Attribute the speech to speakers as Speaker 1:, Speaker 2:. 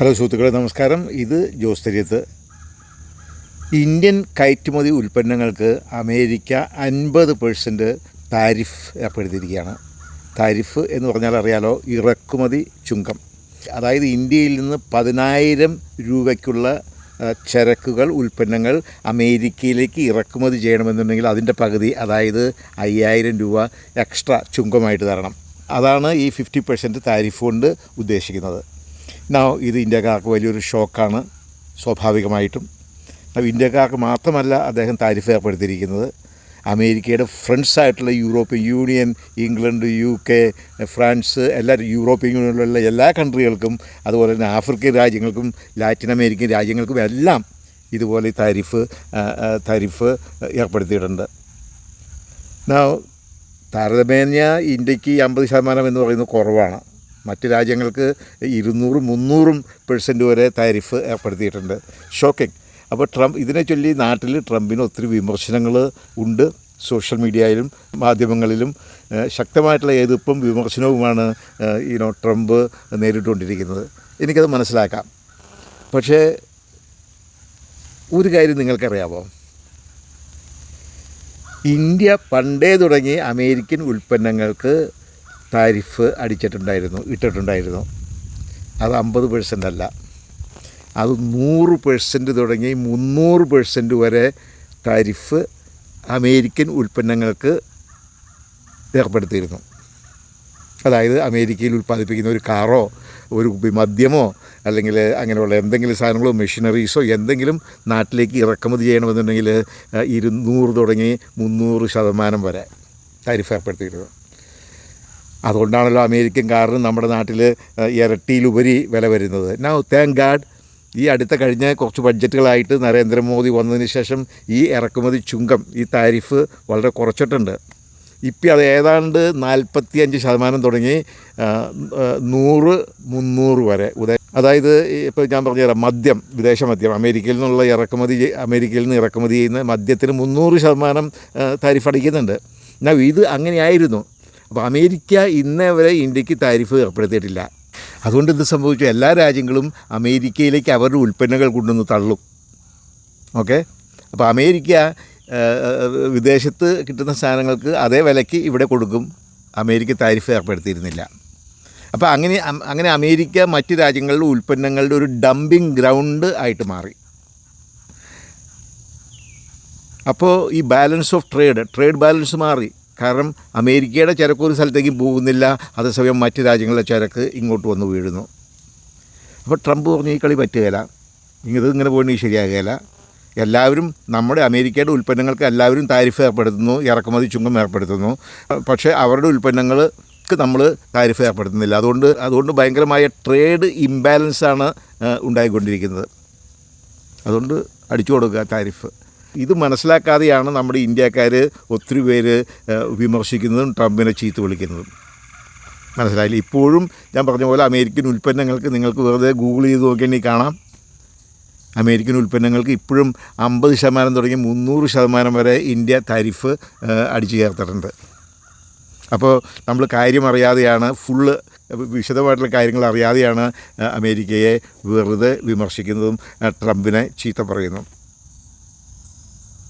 Speaker 1: Hello സുഹൃത്തുക്കളെ നമസ്കാരം. ഇത് ജോസ് തെരിയത്ത് ഇന്ത്യൻ കയറ്റുമതി ഉൽപ്പന്നങ്ങൾക്ക് അമേരിക്ക അൻപത് പേഴ്സന്റ് താരിഫ് ഏർപ്പെടുത്തിയിരിക്കുകയാണ്. താരിഫ് എന്ന് പറഞ്ഞാൽ അറിയാലോ ഇറക്കുമതി ചുങ്കം. അതായത് ഇന്ത്യയിൽ നിന്ന് പതിനായിരം രൂപയ്ക്കുള്ള ചരക്കുകൾ ഉൽപ്പന്നങ്ങൾ അമേരിക്കയിലേക്ക് ഇറക്കുമതി ചെയ്യണമെന്നുണ്ടെങ്കിൽ അതിന്റെ പകുതി അതായത് അയ്യായിരം രൂപ എക്സ്ട്രാ ചുങ്കമായിട്ട് തരണം. അതാണ് ഈ ഫിഫ്റ്റി പെർസെന്റ് താരിഫ് കൊണ്ട് ഉദ്ദേശിക്കുന്നത്. ഇത് ഇന്ത്യക്കാർക്ക് വലിയൊരു ഷോക്കാണ് സ്വാഭാവികമായിട്ടും. ഇന്ത്യക്കാർക്ക് മാത്രമല്ല അദ്ദേഹം താരിഫ് ഏർപ്പെടുത്തിയിരിക്കുന്നത്. അമേരിക്കയുടെ ഫ്രണ്ട്സ് ആയിട്ടുള്ള European union England U K France എല്ലാ യൂറോപ്യൻ യൂണിയനിലുള്ള എല്ലാ കൺട്രികൾക്കും അതുപോലെ തന്നെ ആഫ്രിക്കൻ രാജ്യങ്ങൾക്കും ലാറ്റിൻ അമേരിക്കൻ രാജ്യങ്ങൾക്കും എല്ലാം ഇതുപോലെ താരിഫ് താരിഫ് ഏർപ്പെടുത്തിയിട്ടുണ്ട്. താരതമ്യ ഇന്ത്യയ്ക്ക് അമ്പത് ശതമാനം എന്ന് പറയുന്നത് കുറവാണ്. മറ്റ് രാജ്യങ്ങൾക്ക് ഇരുന്നൂറും മുന്നൂറും പെർസെന്റ് വരെ താരിഫ് ഏർപ്പെടുത്തിയിട്ടുണ്ട്. ഷോക്കിംഗ് അപ്പോൾ ട്രംപ് ഇതിനെ ചൊല്ലി നാട്ടിൽ ട്രംപിന് ഒത്തിരി വിമർശനങ്ങൾ ഉണ്ട്. സോഷ്യൽ മീഡിയയിലും മാധ്യമങ്ങളിലും. ശക്തമായിട്ടുള്ള എതിർപ്പും വിമർശനവുമാണ് ഈനോ ട്രംപ് നേരിട്ടുകൊണ്ടിരിക്കുന്നത്. എനിക്കത് മനസ്സിലാക്കാം. പക്ഷേ ഒരു കാര്യം നിങ്ങൾക്കറിയാമോ ഇന്ത്യ പണ്ടേ തുടങ്ങി അമേരിക്കൻ ഉൽപ്പന്നങ്ങൾക്ക് താരിഫ് അടിച്ചിട്ടുണ്ടായിരുന്നു ഇട്ടിട്ടുണ്ടായിരുന്നു. അത് അമ്പത് പേഴ്സന്റ് അല്ല. അത് നൂറ് പേഴ്സന്റ് തുടങ്ങി മുന്നൂറ് പേഴ്സന്റ് വരെ താരിഫ് അമേരിക്കൻ ഉൽപ്പന്നങ്ങൾക്ക് ഏർപ്പെടുത്തിയിരുന്നു. അതായത് അമേരിക്കയിൽ ഉൽപ്പാദിപ്പിക്കുന്ന ഒരു കാറോ ഒരു മദ്യമോ അല്ലെങ്കിൽ അങ്ങനെയുള്ള എന്തെങ്കിലും സാധനങ്ങളോ മെഷീനറീസോ എന്തെങ്കിലും നാട്ടിലേക്ക് ഇറക്കുമതി ചെയ്യണമെന്നുണ്ടെങ്കിൽ ഇരുന്നൂറ് തുടങ്ങി മുന്നൂറ് ശതമാനം വരെ താരിഫ് ഏർപ്പെടുത്തിയിരുന്നു. അതുകൊണ്ടാണല്ലോ അമേരിക്കൻ കാറിന് നമ്മുടെ നാട്ടിൽ ഇരട്ടിയിലുപരി വില വരുന്നത്. നൗ താങ്ക് ഗാഡ് ഈ അടുത്ത കഴിഞ്ഞ കുറച്ച് ബഡ്ജറ്റുകളായിട്ട് നരേന്ദ്രമോദി വന്നതിന് ശേഷം ഈ ഇറക്കുമതി ചുങ്കം ഈ താരിഫ് വളരെ കുറച്ചിട്ടുണ്ട്. ഇപ്പം അത് ഏതാണ്ട് നാൽപ്പത്തി അഞ്ച് ശതമാനം തുടങ്ങി നൂറ് മുന്നൂറ് വരെ. ഉദയ അതായത് ഇപ്പോൾ ഞാൻ പറഞ്ഞുതരാം മദ്യം വിദേശ മദ്യം. അമേരിക്കയിൽ നിന്നുള്ള ഇറക്കുമതി അമേരിക്കയിൽ നിന്ന് ഇറക്കുമതി ചെയ്യുന്ന മദ്യത്തിന് മുന്നൂറ് ശതമാനം താരിഫ് അടിക്കുന്നുണ്ട് എന്നാൽ ഇത് അങ്ങനെയായിരുന്നു. അപ്പോൾ അമേരിക്ക ഇന്നേ വരെ ഇന്ത്യയ്ക്ക് താരിഫ് ഏർപ്പെടുത്തിയിട്ടില്ല. അതുകൊണ്ട് ഇത് സംഭവിച്ചു? എല്ലാ രാജ്യങ്ങളും അമേരിക്കയിലേക്ക് അവരുടെ ഉൽപ്പന്നങ്ങൾ കൊണ്ടുവന്ന് തള്ളും. ഓക്കെ? അപ്പോൾ അമേരിക്ക വിദേശത്ത് കിട്ടുന്ന സാധനങ്ങൾക്ക് അതേ വിലയ്ക്ക് ഇവിടെ കൊടുക്കും. അമേരിക്ക താരിഫ് ഏർപ്പെടുത്തിയിരുന്നില്ല. അപ്പോൾ അങ്ങനെ അങ്ങനെ അമേരിക്ക മറ്റ് രാജ്യങ്ങളുടെ ഉൽപ്പന്നങ്ങളുടെ ഒരു ഡംപിങ് ഗ്രൗണ്ട് ആയിട്ട് മാറി. അപ്പോൾ ഈ balance of trade trade balance മാറി. കാരണം അമേരിക്കയുടെ ചരക്ക് ഒരു സ്ഥലത്തേക്കും പോകുന്നില്ല അതേസമയം മറ്റ് രാജ്യങ്ങളിലെ ചരക്ക് ഇങ്ങോട്ട് വന്ന് വീഴുന്നു. അപ്പോൾ ട്രംപ് പറഞ്ഞു ഈ കളി പറ്റുകയില്ല. ഇത് ഇങ്ങനെ പോകണമെങ്കിൽ ശരിയാകുകയില്ല. എല്ലാവരും നമ്മുടെ അമേരിക്കയുടെ ഉൽപ്പന്നങ്ങൾക്ക് എല്ലാവരും താരിഫ് ഏർപ്പെടുത്തുന്നു ഇറക്കുമതി ചുങ്കം ഏർപ്പെടുത്തുന്നു. പക്ഷേ അവരുടെ ഉൽപ്പന്നങ്ങൾക്ക് നമ്മൾ താരിഫ് ഏർപ്പെടുത്തുന്നില്ല. അതുകൊണ്ട് അതുകൊണ്ട് ഭയങ്കരമായ ട്രേഡ് ഇംബാലൻസാണ് ഉണ്ടായിക്കൊണ്ടിരിക്കുന്നത്. അതുകൊണ്ട് അടിച്ചു കൊടുക്കുക താരിഫ്. ഇത് മനസ്സിലാക്കാതെയാണ് നമ്മുടെ ഇന്ത്യക്കാർ ഒത്തിരി പേര് വിമർശിക്കുന്നതും ട്രംപിനെ ചീത്ത വിളിക്കുന്നതും. മനസ്സിലായില്ല? ഇപ്പോഴും ഞാൻ പറഞ്ഞ പോലെ അമേരിക്കൻ ഉൽപ്പന്നങ്ങൾക്ക് നിങ്ങൾക്ക് വെറുതെ ഗൂഗിൾ ചെയ്ത് നോക്കിയാൽ കാണാം. അമേരിക്കൻ ഉൽപ്പന്നങ്ങൾക്ക് ഇപ്പോഴും അമ്പത് ശതമാനം തുടങ്ങി മുന്നൂറ് ശതമാനം വരെ ഇന്ത്യ താരിഫ് അടിച്ചു ചേർത്തിട്ടുണ്ട്. അപ്പോൾ നമ്മൾ കാര്യം അറിയാതെയാണ് ഫുള്ള് വിശദമായിട്ടുള്ള കാര്യങ്ങൾ അറിയാതെയാണ് അമേരിക്കയെ വെറുതെ വിമർശിക്കുന്നതും ട്രംപിനെ ചീത്ത പറയുന്നതും.